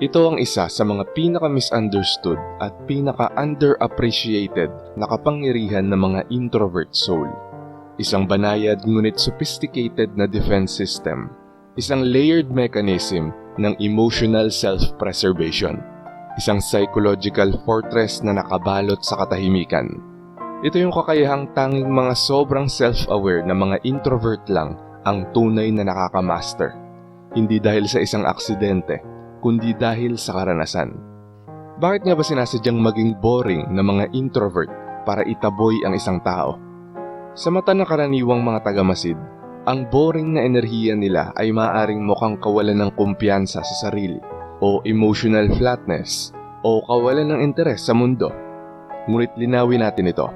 Ito ang isa sa mga pinaka-misunderstood at pinaka-underappreciated na kapangyarihan ng mga introvert soul. Isang banayad ngunit sophisticated na defense system. Isang layered mechanism ng emotional self-preservation. Isang psychological fortress na nakabalot sa katahimikan. Ito yung kakayahang tanging mga sobrang self-aware na mga introvert lang ang tunay na nakakamaster. Hindi dahil sa isang aksidente, kundi dahil sa karanasan. Bakit nga ba sinasadyang maging boring ng mga introvert para itaboy ang isang tao? Sa mata ng karaniwang mga tagamasid, ang boring na enerhiya nila ay maaaring mukhang kawalan ng kumpiyansa sa sarili o emotional flatness o kawalan ng interes sa mundo. Ngunit linawin natin ito.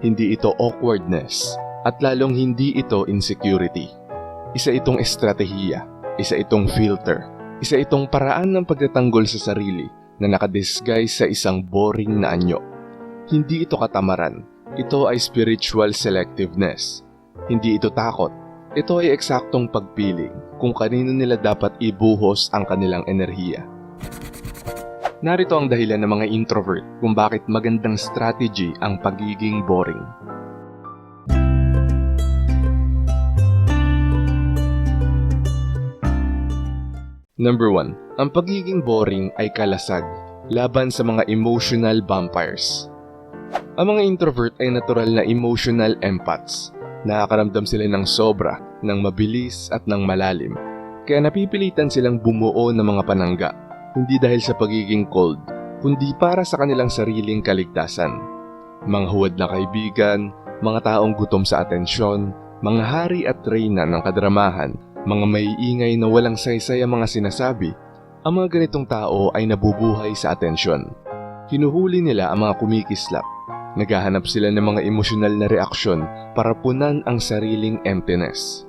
Hindi ito awkwardness at lalong hindi ito insecurity. Isa itong estratehiya, isa itong filter isa itong paraan ng pagtatanggol sa sarili na nakadisguise sa isang boring na anyo. Hindi ito katamaran, ito ay spiritual selectiveness. Hindi ito takot, ito ay eksaktong pagpili kung kanino nila dapat ibuhos ang kanilang enerhiya. Narito ang dahilan ng mga introvert kung bakit magandang strategy ang pagiging boring. Number 1. Ang pagiging boring ay kalasag laban sa mga emotional vampires. Ang mga introvert ay natural na emotional empaths. Nakakaramdam sila ng sobra, ng mabilis at ng malalim. Kaya napipilitan silang bumuo ng mga panangga, hindi dahil sa pagiging cold, kundi para sa kanilang sariling kaligtasan. Mga huwad na kaibigan, mga taong gutom sa atensyon, mga hari at reyna ng kadramahan mga maiingay na walang saysay ang mga sinasabi, ang mga ganitong tao ay nabubuhay sa atensyon. Hinuhuli nila ang mga kumikislap. Naghahanap sila ng mga emosyonal na reaksyon para punan ang sariling emptiness.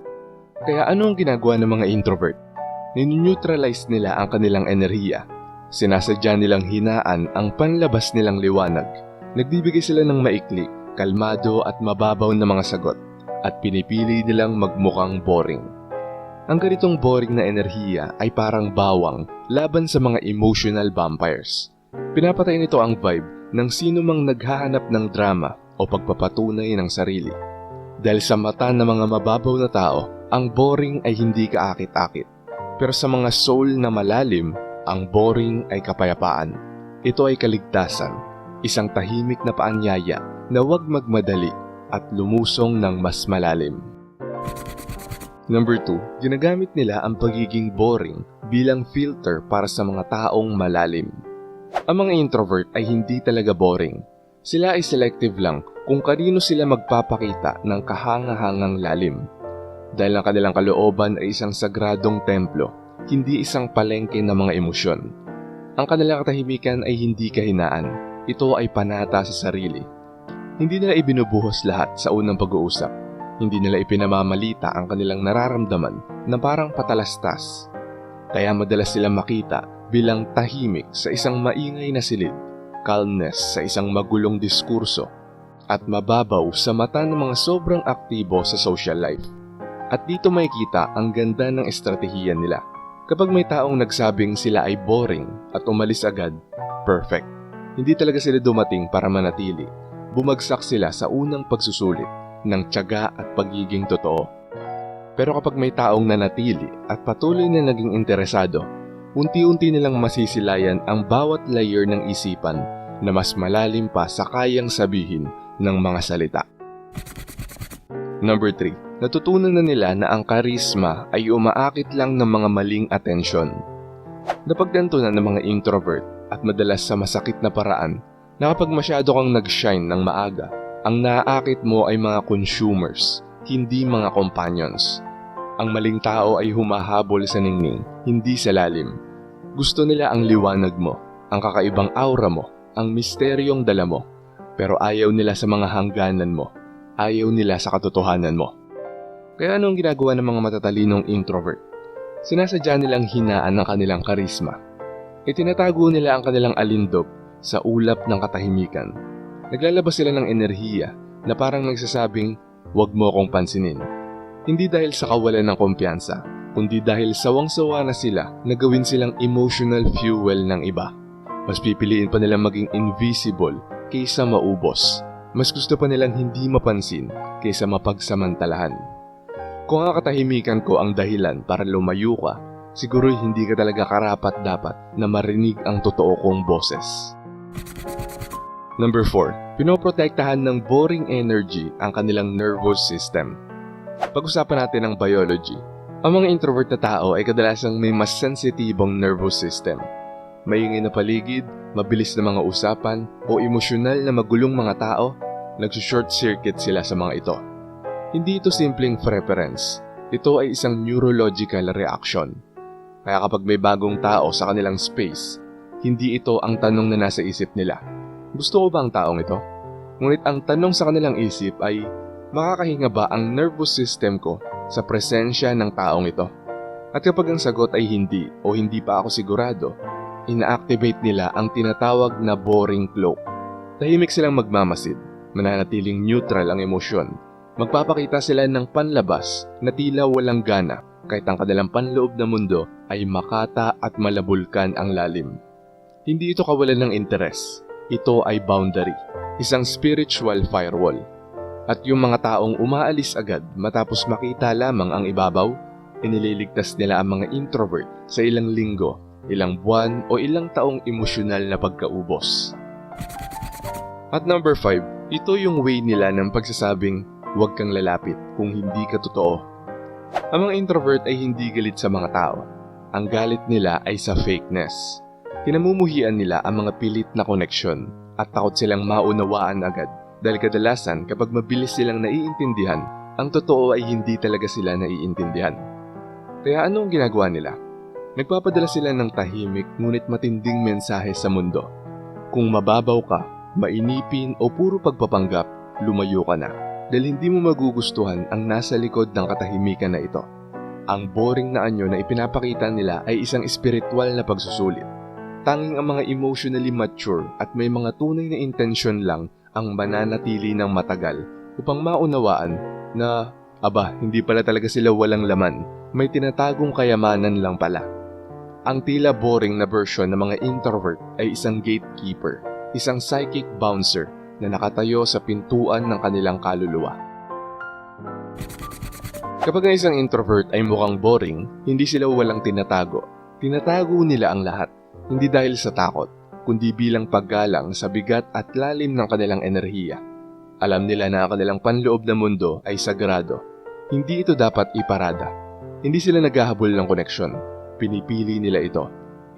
Kaya ano ang ginagawa ng mga introvert? Nineutralize nila ang kanilang enerhiya. Sinasadya nilang hinaan ang panlabas nilang liwanag. Nagbibigay sila ng maikli, kalmado at mababaw na mga sagot at pinipili nilang magmukhang boring. Ang ganitong boring na enerhiya ay parang bawang laban sa mga emotional vampires. Pinapatay nito ang vibe ng sino mang naghahanap ng drama o pagpapatunay ng sarili. Dahil sa mata ng mga mababaw na tao, ang boring ay hindi kaakit-akit. Pero sa mga soul na malalim, ang boring ay kapayapaan. Ito ay kaligtasan, isang tahimik na paanyaya na huwag magmadali at lumusong ng mas malalim. Number 2, ginagamit nila ang pagiging boring bilang filter para sa mga taong malalim. Ang mga introvert ay hindi talaga boring. Sila ay selective lang kung kanino sila magpapakita ng kahangahangang lalim. Dahil ang kanilang kalooban ay isang sagradong templo, hindi isang palengke ng mga emosyon. Ang kanilang katahimikan ay hindi kahinaan, ito ay panata sa sarili. Hindi nila ibinubuhos lahat sa unang pag-uusap hindi nila ipinamamalita ang kanilang nararamdaman na parang patalastas. Kaya madalas silang makita bilang tahimik sa isang maingay na silid, calmness sa isang magulong diskurso, at mababaw sa mata ng mga sobrang aktibo sa social life. At dito makikita ang ganda ng estratehiya nila. Kapag may taong nagsabing sila ay boring at umalis agad, perfect. Hindi talaga sila dumating para manatili. Bumagsak sila sa unang pagsusulit ng tiyaga at pagiging totoo. Pero kapag may taong nanatili at patuloy na naging interesado, unti-unti nilang masisilayan ang bawat layer ng isipan na mas malalim pa sa kayang sabihin ng mga salita. Number 3. Natutunan na nila na ang karisma ay umaakit lang ng mga maling atensyon. Napagdanto na ng mga introvert at madalas sa masakit na paraan na kapag masyado kang nag-shine ng maaga, ang naaakit mo ay mga consumers, hindi mga companions. Ang maling tao ay humahabol sa ningning, hindi sa lalim. Gusto nila ang liwanag mo, ang kakaibang aura mo, ang misteryong dala mo. Pero ayaw nila sa mga hangganan mo. Ayaw nila sa katotohanan mo. Kaya anong ginagawa ng mga matatalinong introvert? Sinasadya nilang hinaan ang kanilang karisma. Itinatago nila ang kanilang alindog sa ulap ng katahimikan Naglalabas sila ng enerhiya na parang nagsasabing, huwag mo akong pansinin. Hindi dahil sa kawalan ng kumpiyansa, kundi dahil sawang-sawa na sila na gawin silang emotional fuel ng iba. Mas pipiliin pa nilang maging invisible kaysa maubos. Mas gusto pa nilang hindi mapansin kaysa mapagsamantalahan. Kung ang katahimikan ko ang dahilan para lumayo ka, siguro hindi ka talaga karapat dapat na marinig ang totoo kong boses. Number 4. Pinoprotektahan ng boring energy ang kanilang nervous system. Pag-usapan natin ang biology. Ang mga introvert na tao ay kadalasang may mas sensitibong nervous system. Maingay na paligid, mabilis na mga usapan, o emosyonal na magulong mga tao, nagsushort circuit sila sa mga ito. Hindi ito simpleng preference. Ito ay isang neurological reaction. Kaya kapag may bagong tao sa kanilang space, hindi ito ang tanong na nasa isip nila. Gusto ko ba ang taong ito? Ngunit ang tanong sa kanilang isip ay, makakahinga ba ang nervous system ko sa presensya ng taong ito? At kapag ang sagot ay hindi o hindi pa ako sigurado, ina-activate nila ang tinatawag na boring cloak. Tahimik silang magmamasid, mananatiling neutral ang emosyon. Magpapakita sila ng panlabas na tila walang gana kahit ang kanilang panloob na mundo ay makata at malabulkan ang lalim. Hindi ito kawalan ng interes. Ito ay boundary, isang spiritual firewall. At yung mga taong umaalis agad matapos makita lamang ang ibabaw, inililigtas nila ang mga introvert sa ilang linggo, ilang buwan o ilang taong emosyonal na pagkaubos. At number 5, ito yung way nila ng pagsasabing huwag kang lalapit kung hindi ka totoo. Ang mga introvert ay hindi galit sa mga tao. Ang galit nila ay sa fakeness. Kinamumuhian nila ang mga pilit na koneksyon at takot silang maunawaan agad dahil kadalasan kapag mabilis silang naiintindihan, ang totoo ay hindi talaga sila naiintindihan. Kaya anong ginagawa nila? Nagpapadala sila ng tahimik ngunit matinding mensahe sa mundo. Kung mababaw ka, mainipin o puro pagpapanggap, lumayo ka na dahil hindi mo magugustuhan ang nasa likod ng katahimikan na ito. Ang boring na anyo na ipinapakita nila ay isang espiritual na pagsusulit. Tanging ang mga emotionally mature at may mga tunay na intensyon lang ang mananatili ng matagal upang maunawaan na, aba, hindi pala talaga sila walang laman, may tinatagong kayamanan lang pala. Ang tila boring na version ng mga introvert ay isang gatekeeper, isang psychic bouncer na nakatayo sa pintuan ng kanilang kaluluwa. Kapag ang isang introvert ay mukhang boring, hindi sila walang tinatago. Tinatago nila ang lahat, hindi dahil sa takot, kundi bilang paggalang sa bigat at lalim ng kanilang enerhiya. Alam nila na ang kanilang panloob na mundo ay sagrado. Hindi ito dapat iparada. Hindi sila naghahabol ng koneksyon. Pinipili nila ito.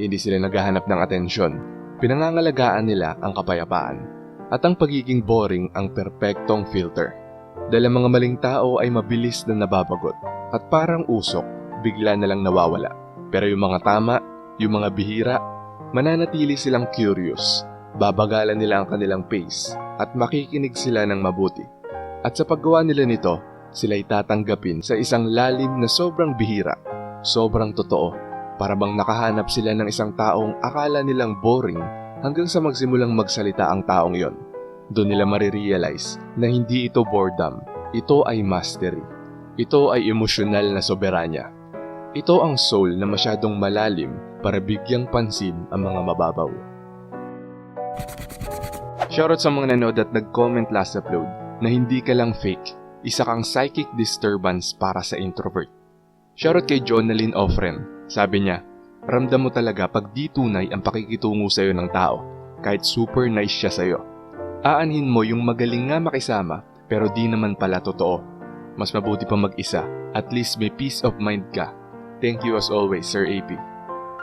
Hindi sila naghahanap ng atensyon. Pinangangalagaan nila ang kapayapaan. At ang pagiging boring ang perpektong filter. Dahil ang mga maling tao ay mabilis na nababagot. At parang usok, bigla na lang nawawala. Pero yung mga tama, yung mga bihira, mananatili silang curious. Babagalan nila ang kanilang pace at makikinig sila ng mabuti. At sa paggawa nila nito, sila'y tatanggapin sa isang lalim na sobrang bihira, sobrang totoo, para bang nakahanap sila ng isang taong akala nilang boring hanggang sa magsimulang magsalita ang taong yon. Doon nila marirealize na hindi ito boredom, ito ay mastery. Ito ay emosyonal na soberanya. Ito ang soul na masyadong malalim para bigyang pansin ang mga mababaw. Shoutout sa mga nanood at nag-comment last upload na hindi ka lang fake, isa kang psychic disturbance para sa introvert. Shoutout kay Jonalyn Offren. Sabi niya, ramdam mo talaga pag di tunay ang pakikitungo sa'yo ng tao, kahit super nice siya sa'yo. Aanhin mo yung magaling nga makisama, pero di naman pala totoo. Mas mabuti pa mag-isa, at least may peace of mind ka. Thank you as always, Sir AP.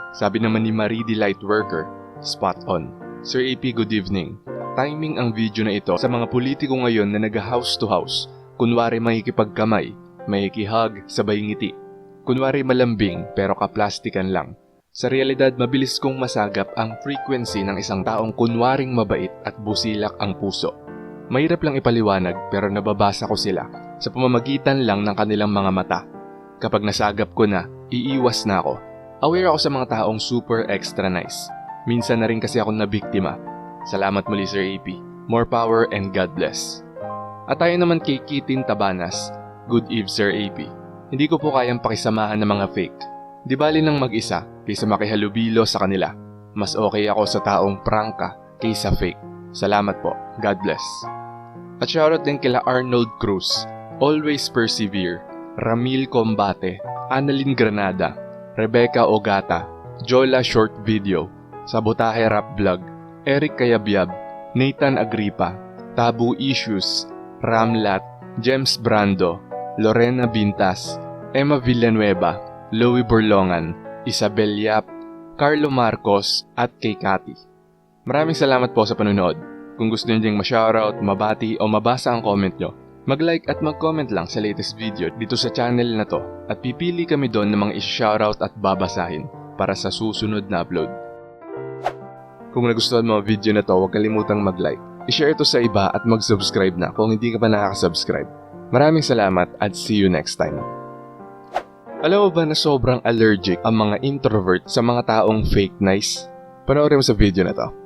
Sabi naman ni Marie the Lightworker, spot on. Sir AP, good evening. Timing ang video na ito sa mga politiko ngayon na nag-house to house. Kunwari makikipagkamay, makikihug, sabay ngiti. Kunwari malambing pero kaplastikan lang. Sa realidad, mabilis kong masagap ang frequency ng isang taong kunwaring mabait at busilak ang puso. Mahirap lang ipaliwanag pero nababasa ko sila sa pamamagitan lang ng kanilang mga mata. Kapag nasagap ko na, iiwas na ako. Aware ako sa mga taong super extra nice. Minsan na rin kasi ako nabiktima. Salamat muli Sir AP. More power and God bless. At tayo naman kay Kitin Tabanas. Good eve Sir AP. Hindi ko po kayang pakisamahan ng mga fake. Di bali nang mag-isa kaysa makihalubilo sa kanila. Mas okay ako sa taong prangka kaysa fake. Salamat po. God bless. At shoutout din kila Arnold Cruz, Always Persevere, Ramil Combate, Annalyn Granada, Rebecca Ogata, Jola Short Video, Sabotahe Rap Vlog, Eric Kayabyab, Nathan Agripa, Tabu Issues, Ramlat, James Brando, Lorena Bintas, Emma Villanueva, Louie Borlongan, Isabel Yap, Carlo Marcos, at kay Cathy. Maraming salamat po sa panunood. Kung gusto niyo ding ma-shoutout, mabati o mabasa ang comment nyo, mag-like at mag-comment lang sa latest video dito sa channel na to at pipili kami doon ng mga i-shoutout at babasahin para sa susunod na upload. Kung nagustuhan mo ang video na to, huwag kalimutang mag-like. I-share ito sa iba at mag-subscribe na kung hindi ka pa nakaka-subscribe. Maraming salamat at see you next time. Alam mo ba na sobrang allergic ang mga introvert sa mga taong fake nice? Panoorin mo sa video na to.